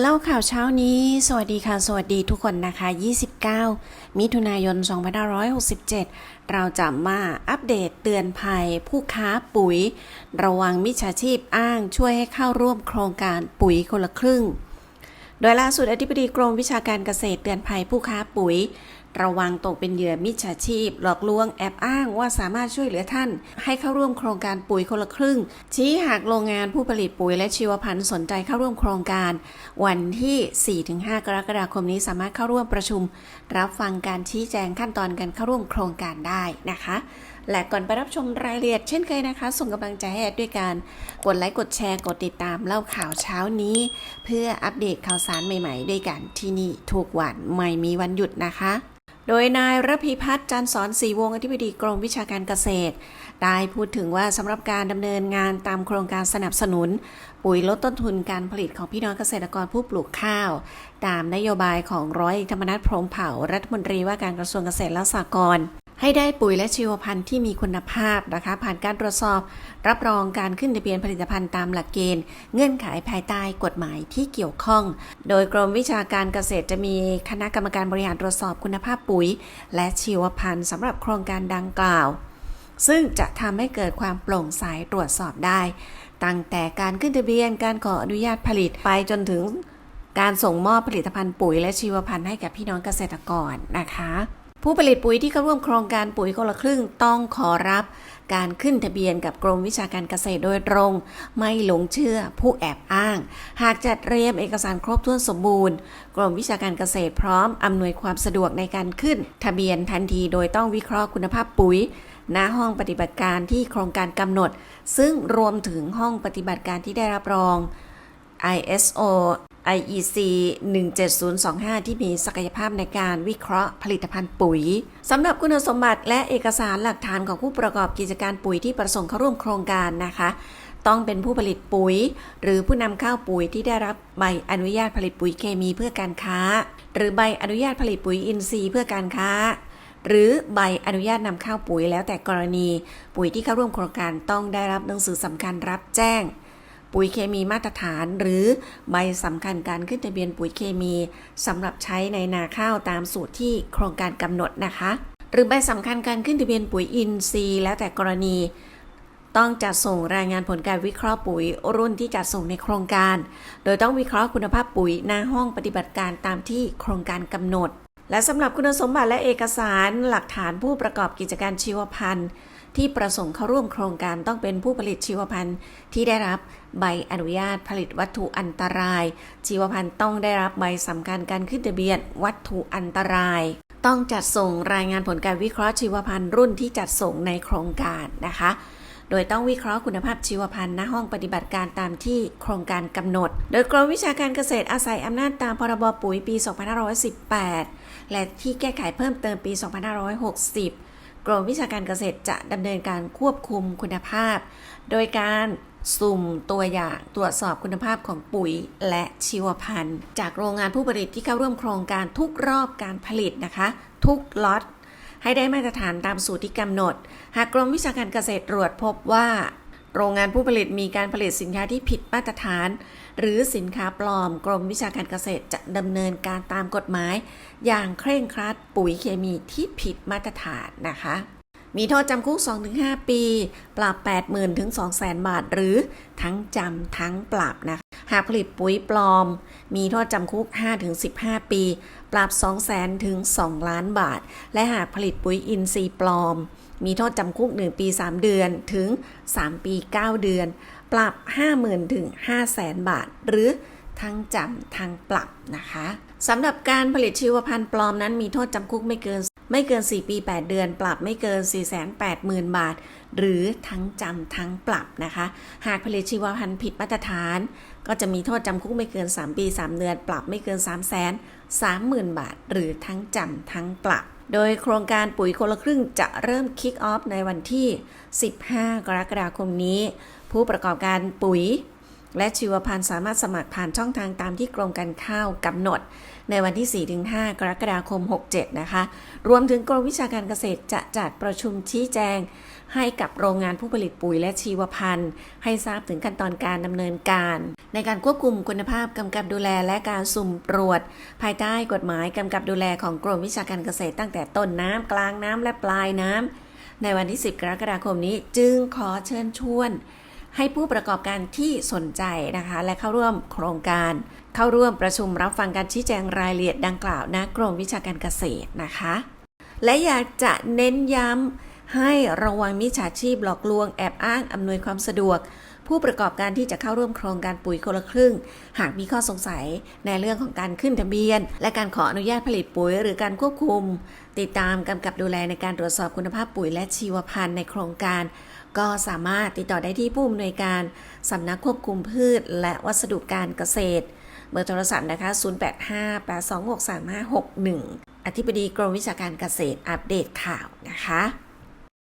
เล่าข่าวเช้านี้ สวัสดีค่ะ สวัสดีทุกคนนะคะ 29 มิถุนายน 2567 เราจะมาอัปเดตเตือนภัย ผู้ค้าปุ๋ย ระวังมิจฉาชีพอ้างช่วยให้เข้าร่วมโครงการปุ๋ยคนละครึ่ง โดยล่าสุดอธิบดีกรมวิชาการเกษตรเตือนภัยผู้ค้าปุ๋ย ระวังตกเป็นเหยื่อมิจฉาชีพ หลอกลวงแอบอ้างว่าสามารถช่วยเหลือท่าน ให้เข้าร่วมโครงการปุ๋ยคนละครึ่ง ชี้หากโรงงานผู้ผลิตปุ๋ยและชีวพันธุ์สนใจเข้าร่วมโครงการ วันที่ 4-5 กรกฎาคมนี้สามารถเข้าร่วมประชุม รับฟังการชี้แจงขั้นตอนการเข้าร่วมโครงการได้นะคะ และก่อนไปรับชมรายละเอียดเช่นเคยนะคะ ส่งกำลังใจให้แอดด้วยการกดไลค์กดแชร์กดติดตามเล่าข่าวเช้านี้ เพื่ออัปเดตข่าวสารใหม่ ๆ ด้วยกันที่นี่ทุกวันไม่มีวันหยุดนะคะ โดยนายระพีพัฒน์จันทร์สอนศรีวงศ์อธิบดีกรมวิชาการเกษตร ได้พูดถึงว่าสำหรับการดำเนินงานตามโครงการสนับสนุน ปุ๋ยลดต้นทุนการผลิตของพี่น้องเกษตรกรผู้ปลูกข้าว ตามนโยบายของร้อยธรรมนัฐพรหมเผ่ารัฐมนตรีว่าการกระทรวงเกษตรและสหกรณ์ ให้ได้ปุ๋ยและชีวพันธุ์ที่มีคุณภาพนะคะ ผ่านการตรวจสอบ รับรองการขึ้นทะเบียนผลิตภัณฑ์ตามหลักเกณฑ์ เงื่อนไขภายใต้กฎหมายที่เกี่ยวข้อง โดยกรมวิชาการเกษตรจะมีคณะกรรมการบริหารตรวจสอบคุณภาพปุ๋ย และชีวพันธุ์สำหรับโครงการดังกล่าว ซึ่งจะทำให้เกิดความโปร่งใสตรวจสอบได้ ตั้งแต่การขึ้นทะเบียนการขออนุญาตผลิตไปจนถึงการส่งมอบผลิตภัณฑ์ปุ๋ยและชีวพันธุ์ให้กับพี่น้องเกษตรกรนะคะ ผู้ผลิตปุ๋ยที่เข้าร่วมโครงการปุ๋ยคนละครึ่งต้องขอรับการขึ้นทะเบียนกับกรมวิชาการเกษตรโดยตรง ไม่หลงเชื่อผู้แอบอ้าง หากจัดเตรียมเอกสารครบถ้วนสมบูรณ์ กรมวิชาการเกษตรพร้อมอำนวยความสะดวกในการขึ้น ทะเบียนทันทีโดยต้องวิเคราะห์คุณภาพปุ๋ยณห้องปฏิบัติการที่โครงการกำหนด ซึ่งรวมถึงห้องปฏิบัติการที่ได้รับรอง ISO IEC 17025 ที่มีศักยภาพในการวิเคราะห์ผลิตภัณฑ์ปุ๋ยสำหรับคุณสมบัติและเอกสารหลักฐานของผู้ประกอบกิจการปุ๋ยที่ประสงค์เข้าร่วมโครงการนะคะ ต้องเป็นผู้ผลิตปุ๋ย หรือผู้นำเข้าปุ๋ยที่ได้รับใบอนุญาตผลิตปุ๋ยเคมีเพื่อการค้า หรือใบอนุญาตผลิตปุ๋ยอินทรีย์เพื่อการค้า หรือใบอนุญาตนำเข้าปุ๋ยแล้วแต่กรณี ปุ๋ยที่เข้าร่วมโครงการต้องได้รับหนังสือสำคัญรับแจ้ง ปุ๋ยเคมีมาตรฐาน หรือใบสำคัญการขึ้นทะเบียนปุ๋ยเคมีสำหรับใช้ในนาข้าวตามสูตรที่โครงการกำหนดนะคะ หรือใบสำคัญการขึ้นทะเบียนปุ๋ยอินทรีย์แล้วแต่กรณี ต้องจัดส่งรายงานผลการวิเคราะห์ปุ๋ยรุ่นที่จัดส่งในโครงการ โดยต้องวิเคราะห์คุณภาพปุ๋ยหน้าห้องปฏิบัติการตามที่โครงการกำหนด และสำหรับคุณสมบัติและเอกสารหลักฐานผู้ประกอบกิจการชีวพันธุ์ ที่ประสงค์เข้าร่วมโครงการต้องเป็นผู้ผลิตชีวพันธุ์ที่ได้รับใบอนุญาตผลิตวัตถุอันตราย ชีวพันธุ์ต้องได้รับใบสำคัญการขึ้นทะเบียนวัตถุอันตราย ต้องจัดส่งรายงานผลการวิเคราะห์ชีวพันธุ์รุ่นที่จัดส่งในโครงการนะคะโดยต้องวิเคราะห์คุณภาพชีวพันธุ์ณห้องปฏิบัติการตามที่โครงการกำหนด โดยกรมวิชาการเกษตรอาศัยอำนาจตามพรบปุ๋ยปี 2518 และที่แก้ไขเพิ่มเติมปี 2560 กรมวิชาการเกษตรจะดำเนินการควบคุมคุณภาพ โดยการสุ่มตัวอย่างตรวจสอบคุณภาพของปุ๋ยและชีวพันธุ์ จากโรงงานผู้ผลิตที่เข้าร่วมโครงการทุกรอบการผลิตนะคะ ทุกล็อตให้ได้มาตรฐานตามสูตรที่กำหนด หากกรมวิชาการเกษตรตรวจพบว่า โรงงานผู้ผลิตมีการผลิตสินค้าที่ผิดมาตรฐาน หรือสินค้าปลอม กรมวิชาการเกษตรจะดำเนินการตามกฎหมาย อย่างเคร่งครัดปุ๋ยเคมีที่ผิดมาตรฐานนะคะ มีโทษจำคุก 2-5 ปี ปรับ 80,000ถึง200,000 บาท หรือทั้งจำทั้งปรับนะคะ หากผลิตปุ๋ยปลอม มีโทษจำคุก 5-15 ปี ปรับ 200,000ถึง 2 ล้านบาท และหากผลิตปุ๋ยอินทรีย์ปลอม มีโทษจำคุก 1 ปี 3 เดือนถึง 3 ปี 9 เดือน ปรับ 50,000ถึง500,000 บาท หรือทั้งจำทั้งปรับนะคะสำหรับการผลิตชีวพันธุ์ปลอมนั้นมีโทษจำคุกไม่เกิน ไม่เกิน 4 ปี 8 เดือน ปรับไม่เกิน 480,000 บาท หรือทั้งจำทั้งปรับนะคะ หากผลิตชีวพันธุ์ผิดมาตรฐาน ก็จะมีโทษจำคุกไม่เกิน 3 ปี 3 เดือน ปรับไม่เกิน3 0 0 0 0 0 30,000 บาท หรือทั้งจำทั้งปรับโดยโครงการปุ๋ยคนละครึ่งจะเริ่มคิกออฟในวันที่ 15 กรกฎาคมนี้ ผู้ประกอบการปุ๋ย และชีวพันธุ์สามารถสมัครผ่านช่องทางตามที่กรมการข้าวกำหนด ในวันที่ 4-5 กรกฎาคม 67 นะคะ รวมถึงกรมวิชาการเกษตรจะจัดประชุมชี้แจง ให้กับโรงงานผู้ผลิตปุ๋ยและชีวพันธุ์ให้ทราบถึงขั้นตอนการดำเนินการ ในการควบคุมคุณภาพกำกับดูแลและการสุ่มตรวจ ภายใต้กฎหมายกำกับดูแลของกรมวิชาการเกษตรตั้งแต่ต้นน้ำกลางน้ำและปลายน้ำในวันที่ 10 กรกฎาคมนี้จึงขอเชิญชวน ให้ผู้ประกอบการที่สนใจนะคะ และเข้าร่วมโครงการ เข้าร่วมประชุมรับฟังการชี้แจงรายละเอียดดังกล่าวณกรมวิชาการเกษตรนะคะ และอยากจะเน้นย้ำให้ระวังมิจฉาชีพหลอกลวงแอบอ้างอำนวยความสะดวก ผู้ประกอบการที่จะเข้าร่วมโครงการปุ๋ยคนละครึ่ง หากมีข้อสงสัยในเรื่องของการขึ้นทะเบียน และการขออนุญาตผลิตปุ๋ยหรือการควบคุม ติดตามกำกับดูแลในการตรวจสอบคุณภาพปุ๋ยและชีวพันธุ์ในโครงการ ก็สามารถติดต่อได้ที่ผู้อำนวยการสำนักควบคุมพืช และวัสดุการเกษตร เบอร์โทรศัพท์นะคะ 0858263561 อธิบดีกรมวิชาการเกษตรอัปเดตข่าวนะคะ